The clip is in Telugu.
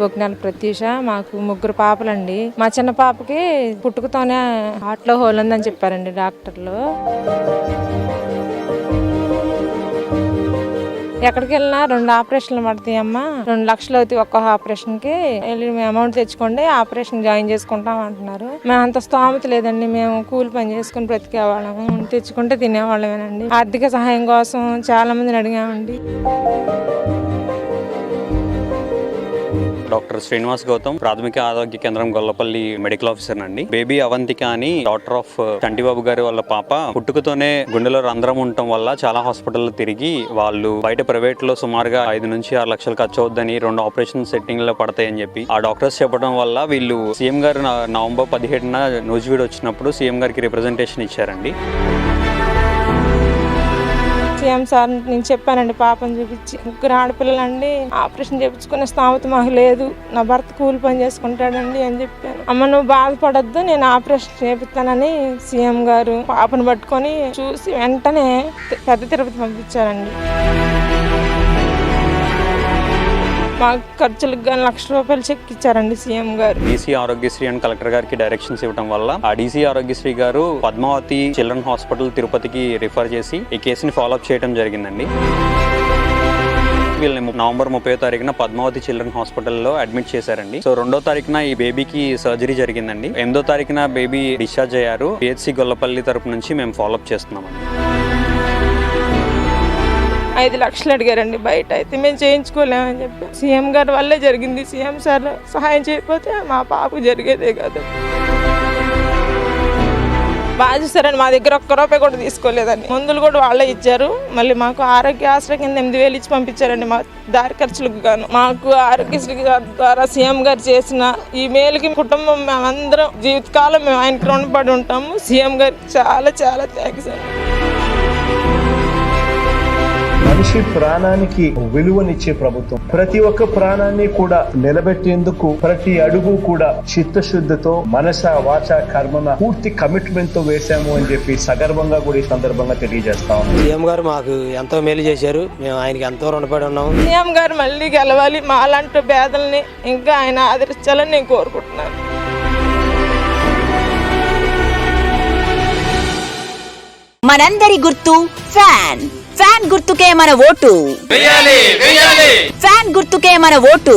బొగ్నాల ప్రత్యూష మాకు ముగ్గురు పాపలండి. మా చిన్న పాపకి పుట్టుకతోనే హార్ట్లో హోల్ ఉందని చెప్పారండి డాక్టర్లు. ఎక్కడికి వెళ్ళినా రెండు ఆపరేషన్లు పడతాయి అమ్మ. రెండు లక్షలు అవుతాయి ఒక్క ఆపరేషన్కి. వెళ్ళి మేము అమౌంట్ తెచ్చుకోండి ఆపరేషన్ జాయిన్ చేసుకుంటాం అంటున్నారు. మేము అంత స్తోమత లేదండి. మేము కూలి పని చేసుకుని బ్రతికేవాళ్ళము. తెచ్చుకుంటే తినేవాళ్ళమేనండి. ఆర్థిక సహాయం కోసం చాలా మందిని అడిగామండి. డాక్టర్ శ్రీనివాస్ గౌతమ్ ప్రాథమిక ఆరోగ్య కేంద్రం గొల్లపల్లి మెడికల్ ఆఫీసర్ అండి. బేబీ అవంతిక అని డాక్టర్ ఆఫ్ చంటిబాబు గారి వాళ్ళ పాప పుట్టుకతోనే గుండెలో రంధ్రం ఉండటం వల్ల చాలా హాస్పిటల్లో తిరిగి వాళ్ళు బయట ప్రైవేట్లో సుమారుగా ఐదు నుంచి ఆరు లక్షలు ఖర్చు అవుద్దని రెండు ఆపరేషన్ సెట్టింగ్లో పడతాయని చెప్పి ఆ డాక్టర్స్ చెప్పడం వల్ల వీళ్ళు సీఎం గారు నవంబర్ పదిహేడున నూజివీడు వచ్చినప్పుడు సీఎం గారికి రిప్రజెంటేషన్ ఇచ్చారండి. సీఎం సార్ నేను చెప్పానండి పాపం చూపించి. ముగ్గురు ఆడపిల్లలండి ఆపరేషన్ చేయించుకునే స్థామత మాకు లేదు. నా భర్త కూలి పని చేసుకుంటాడండి అని చెప్పాను. అమ్మ నువ్వు బాధపడొద్దు నేను ఆపరేషన్ చేపిస్తానని సీఎం గారు పాపను పట్టుకొని చూసి వెంటనే పెద్ద తిరుపతి పంపించారండి. మా ఖర్చులకు కానీ లక్ష రూపాయలు చెక్ ఇచ్చారండి సీఎం గారు. డీసీ ఆరోగ్యశ్రీ అండ్ కలెక్టర్ గారికి డైరెక్షన్స్ ఇవ్వడం వల్ల ఆ డీసీ ఆరోగ్యశ్రీ గారు పద్మావతి చిల్డ్రన్ హాస్పిటల్ తిరుపతికి రిఫర్ చేసి ఈ కేసుని ఫాలోఅప్ చేయడం జరిగిందండి. వీళ్ళని నవంబర్ ముప్పై తారీఖున పద్మావతి చిల్డ్రన్ హాస్పిటల్లో అడ్మిట్ చేశారండి. సో రెండో తారీఖున ఈ బేబీకి సర్జరీ జరిగిందండి. ఎనిమిదో తారీఖున బేబీ డిశ్చార్జ్ అయ్యారు. పిహెచ్సి గొల్లపల్లి తరపు నుంచి మేము ఫాలోఅప్ చేస్తున్నామండి. ఐదు లక్షలు అడిగారండి. బయట అయితే మేము చేయించుకోలేమని చెప్పి సీఎం గారి వల్లే జరిగింది. సీఎం సార్ సహాయం చేయకపోతే మా పాపకు జరిగేదే కాదు. బాగా చూస్తారండి మా దగ్గర ఒక్క రూపాయి కూడా తీసుకోలేదండి. మందులు కూడా వాళ్ళే ఇచ్చారు. మళ్ళీ మాకు ఆరోగ్య ఆశ్రయ కింద ఎనిమిది వేలు ఇచ్చి పంపించారండి మా దారి ఖర్చులకు గాను. మాకు ఆరోగ్యశ్రీ గారి ద్వారా సీఎం గారు చేసిన ఈ మేలుకి కుటుంబం మేమందరం జీవితకాలం మేము ఆయనకి రుణపడి ఉంటాము. సీఎం గారికి చాలా చాలా థ్యాంక్స్ అండి. మనిషి ప్రాణానికి విలువనిచ్చే ప్రభుత్వం. ప్రతి ఒక్క ప్రాణాన్ని కూడా నిలబెట్టేందుకు ప్రతి అడుగు కూడా చిత్తశుద్ధితో మనస వాచ కర్మన పూర్తి కమిట్మెంట్తో వేశాము అని చెప్పి సగర్వంగా కూడా ఈ సందర్భంగా తెలియజేస్తా సీఎం గారు మాకు ఎంతో మేలు చేశారు. మేము ఆయనకి ఎంతో రుణపడి ఉన్నాము. సీఎం గారు మళ్ళీ గెలవాలి. మా అలాంటి పేదల్ని ఇంకా ఆయన ఆదరించాలని నేను కోరుకుంటున్నాను. మనందరి గుర్తు ఫ్యాన్. ఫ్యాన్ గుర్తుకే మన ఓటు. ఫ్యాన్ గుర్తుకే మన ఓటు.